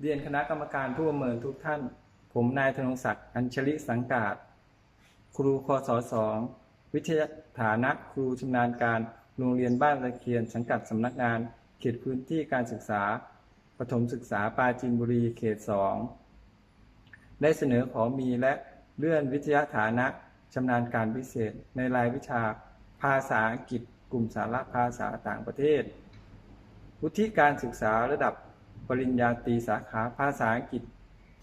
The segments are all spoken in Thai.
เรียนคณะกรรมการผู้ประเมินทุกท่าน ผมนายธนงศักดิ์อัญชลิสังกาศ ครูคศสองวิทยาฐานะครูชำนาญการโรงเรียนบ้านตะเคียน สังกัดสำนักงาน เขตพื้นที่การศึกษา ประถมศึกษาปราจีนบุรีเขตสองได้เสนอขอมีและเลื่อนวิทยาฐานะชำนาญการพิเศษ ในรายวิชาภาษาอังกฤษ กลุ่มสาระภาษาต่างประเทศวุฒิการศึกษาระดับ ปริญญาตรีสาขาภาษาอังกฤษ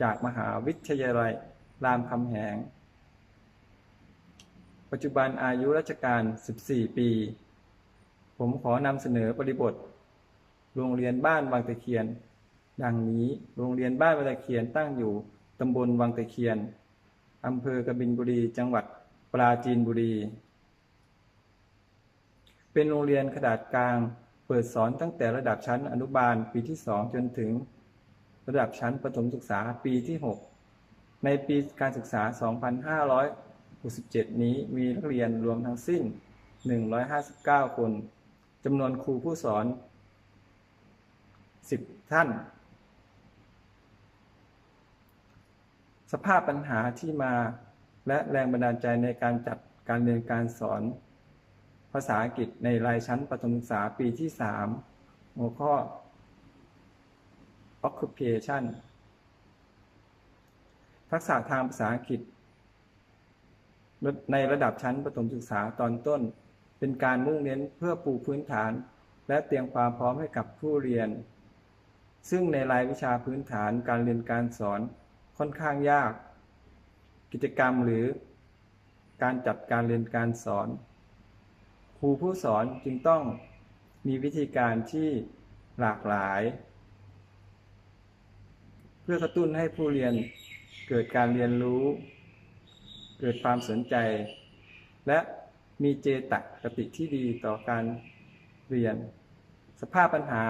จากมหาวิทยาลัยรามคำแหง ปัจจุบันอายุราชการ 14 ปี ผมขอนำเสนอบริบท โรงเรียนบ้านวังตะเคียน ดังนี้โรงเรียนบ้านวังตะเคียนตั้งอยู่ตำบลวังตะเคียนอำเภอกบินบุรีจังหวัดปราจีนบุรี เป็นโรงเรียนขนาดกลาง ปิดสอนตั้งแต่ระดับชั้นอนุบาลปีที่ 2 จนถึงระดับชั้นประถมศึกษาปีที่ 6 ในปีการศึกษา 2567 นี้มีนักเรียนรวมทั้งสิ้น 159 คนจำนวนครูผู้สอน 10 ท่าน สภาพปัญหาที่มาและแรงบันดาลใจในการจัดการเรียนการสอน ภาษาอังกฤษในรายชั้นประถมศึกษาปีที่3หัวข้อ occupation ทักษะทางภาษาอังกฤษ ในระดับชั้นประถมศึกษาตอนต้น เป็นการมุ่งเน้นเพื่อปูพื้นฐาน และเตรียมความพร้อมให้กับผู้เรียน ซึ่งในรายวิชาพื้นฐานการเรียนการสอนค่อนข้างยาก กิจกรรมหรือการจัดการเรียนการสอน รูผู้สอนจึงต้องมีวิธีการที่หลากหลาย เพื่อกระตุ้นให้ผู้เรียนเกิดการเรียนรู้ เกิดความสนใจ และมีเจตคติที่ดีต่อการเรียน สภาพปัญหา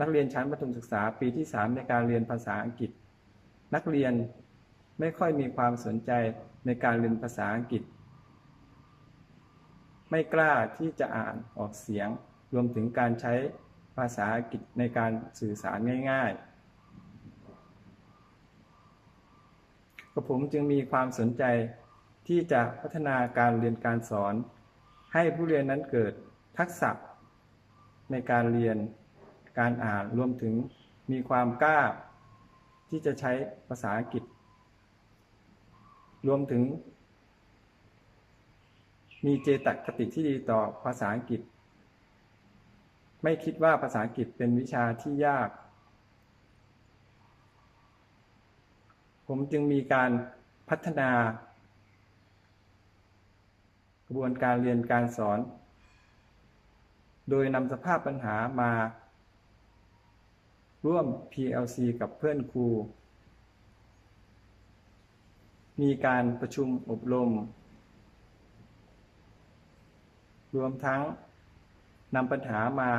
นักเรียนชั้นประถมศึกษาปีที่ 3 ในการเรียนภาษาอังกฤษ นักเรียนไม่ค่อยมีความสนใจในการเรียนภาษาอังกฤษ ไม่กล้าที่จะอ่านออกเสียง รวมถึงการใช้ภาษาอังกฤษในการสื่อสารง่ายๆกระผมจึงมีความสนใจที่จะพัฒนาการเรียนการสอน ให้ผู้เรียนนั้นเกิดทักษะในการเรียนการอ่านรวมถึงมีความกล้า ที่จะใช้ภาษาอังกฤษ รวมถึง มีเจตคติที่ดีต่อภาษาอังกฤษ ไม่คิดว่าภาษาอังกฤษเป็นวิชาที่ยาก ผมจึงมีการพัฒนากระบวนการเรียนการสอน โดยนำสภาพปัญหามา ร่วม PLC กับเพื่อนครู มีการประชุมอบรม รวมทั้งนำปัญหามา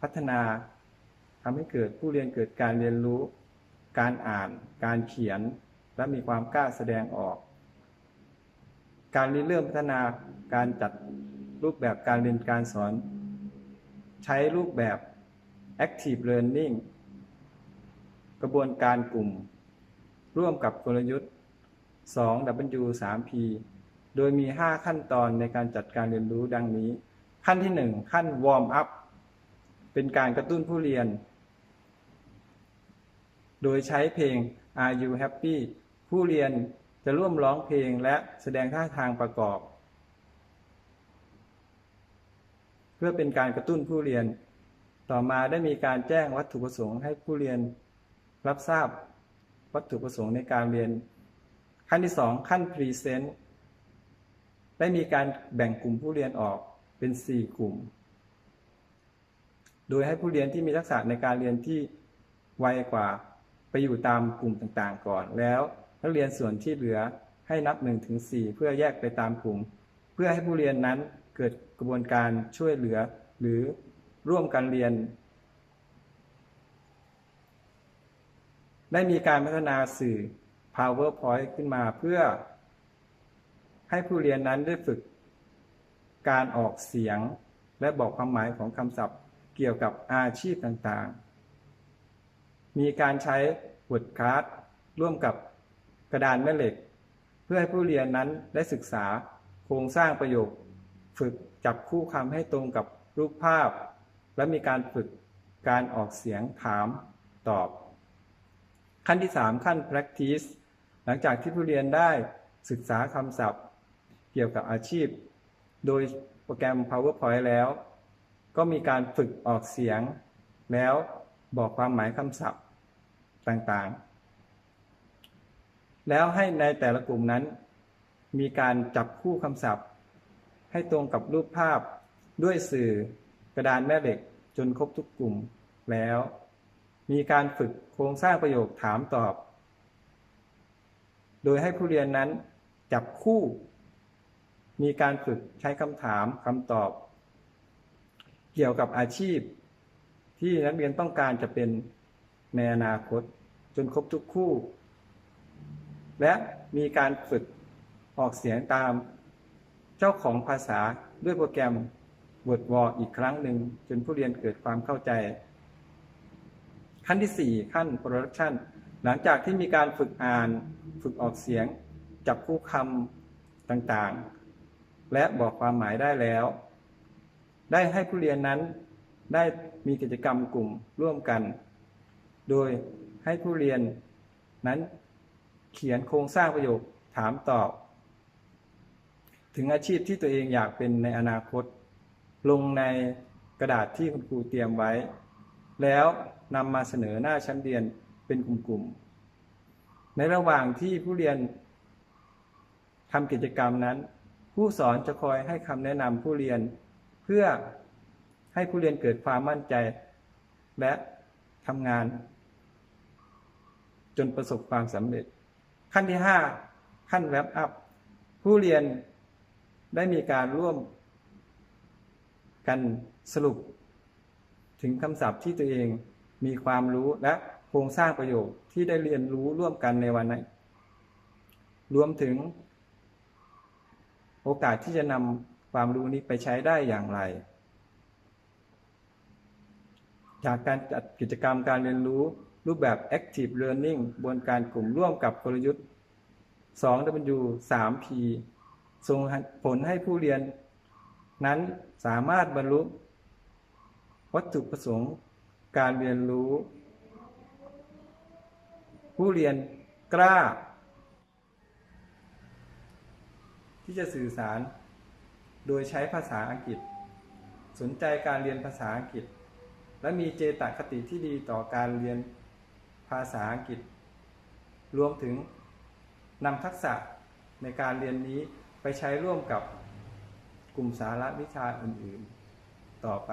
พัฒนาทำให้เกิดผู้เรียนเกิดการเรียนรู้ การอ่าน การเขียน และมีความกล้าแสดงออก การเรียนเริ่มพัฒนาการจัดรูปแบบการเรียนการสอน ใช้รูปแบบ active learning กระบวนการกลุ่ม ร่วมกับกลยุทธ์ 2W 3P โดยมี 5 ขั้นตอนในการจัดการเรียนรู้ดังนี้ ขั้นที่ 1 ขั้น warm up เป็นการกระตุ้นผู้เรียน โดยใช้เพลง Are You Happy ผู้เรียนจะร่วมร้องเพลงและแสดงท่าทางประกอบ เพื่อเป็นการกระตุ้นผู้เรียน ต่อมาได้มีการแจ้งวัตถุประสงค์ให้ผู้เรียนรับทราบวัตถุประสงค์ในการเรียน ขั้นที่ 2 ขั้น Present ได้มีการแบ่งกลุ่มผู้เรียนออกเป็น 4 กลุ่ม โดยให้ผู้เรียนที่มีทักษะในการเรียนที่ไวกว่าไปอยู่ตามกลุ่มต่างๆ ก่อน แล้วนักเรียนส่วนที่เหลือให้นับ1ถึง4เพื่อแยกไปตามกลุ่ม เพื่อให้ผู้เรียนนั้นเกิดกระบวนการช่วยเหลือหรือร่วมกันเรียน ได้มีการพัฒนาสื่อ PowerPoint ขึ้นมาเพื่อ ให้ผู้เรียนนั้นได้ฝึกการออกเสียง และบอกความหมายของคำศัพท์เกี่ยวกับอาชีพต่างๆ มีการใช้บทคลาสร่วมกับกระดานแม่เหล็ก เพื่อให้ผู้เรียนนั้นได้ศึกษาโครงสร้างประโยค ฝึกจับคู่คำให้ตรงกับรูปภาพ และมีการฝึกการออกเสียงถามตอบ ขั้นที่ 3 ขั้น practice หลังจากที่ผู้เรียนได้ศึกษาคำศัพท์ เกี่ยวกับอาชีพ โดยโปรแกรม PowerPoint แล้ว ก็มีการฝึกออกเสียง แล้วบอกความหมายคำศัพท์ต่างๆ แล้วให้ในแต่ละกลุ่มนั้น มีการจับคู่คำศัพท์ ให้ตรงกับรูปภาพด้วยสื่อกระดานแม่เหล็กจนครบทุกกลุ่มแล้ว มีการฝึกโครงสร้างประโยคถามตอบ โดยให้ผู้เรียนนั้นจับคู่ มีการฝึกใช้คำถามคำตอบ เกี่ยวกับอาชีพ ที่นักเรียนต้องการจะเป็นในอนาคต จนครบทุกคู่ และมีการฝึกออกเสียงตามเจ้าของภาษาด้วยโปรแกรม Word War อีกครั้งหนึ่ง จนผู้เรียนเกิดความเข้าใจ ขั้นที่ 4 ขั้น Production หลังจากที่มีการฝึกอ่าน ฝึกออกเสียง จับคู่คำต่างๆ และบอกความหมายได้แล้ว ได้ให้ผู้เรียนนั้นได้มีกิจกรรมกลุ่มร่วมกัน โดยให้ผู้เรียนนั้นเขียนโครงสร้างประโยคถามตอบ ถึงอาชีพที่ตัวเองอยากเป็นในอนาคต ลงในกระดาษที่คุณครูเตรียมไว้ แล้วนำมาเสนอหน้าชั้นเรียนเป็นกลุ่มๆ ในระหว่างที่ผู้เรียนทำกิจกรรมนั้น ผู้สอนจะคอยให้คำแนะนำผู้เรียน เพื่อให้ผู้เรียนเกิดความมั่นใจ และทำงาน จนประสบความสำเร็จ ขั้นที่ 5 ขั้นแวบอัพ ผู้เรียนได้มีการร่วม กันสรุป ถึงคำศัพท์ที่ตัวเองมีความรู้และโครงสร้างประโยคที่ได้เรียนรู้ร่วมกันในวันนั้น รวมถึง โอกาสที่จะนำความรู้นี้ไปใช้ได้อย่างไร จากการจัดกิจกรรมการเรียนรู้รูปแบบ Active Learning บนการกลุ่มร่วมกับกลยุทธ์ 2W 3P ส่งผลให้ผู้เรียน นั้นสามารถบรรลุ วัตถุประสงค์การเรียนรู้ ผู้เรียนกล้า ที่จะสื่อสาร โดยใช้ภาษาอังกฤษ สนใจการเรียนภาษาอังกฤษ และมีเจตคติที่ดีต่อการเรียนภาษาอังกฤษ รวมถึงนำทักษะในการเรียนนี้ไปใช้ร่วมกับกลุ่มสาระวิชาอื่น ๆ ต่อไป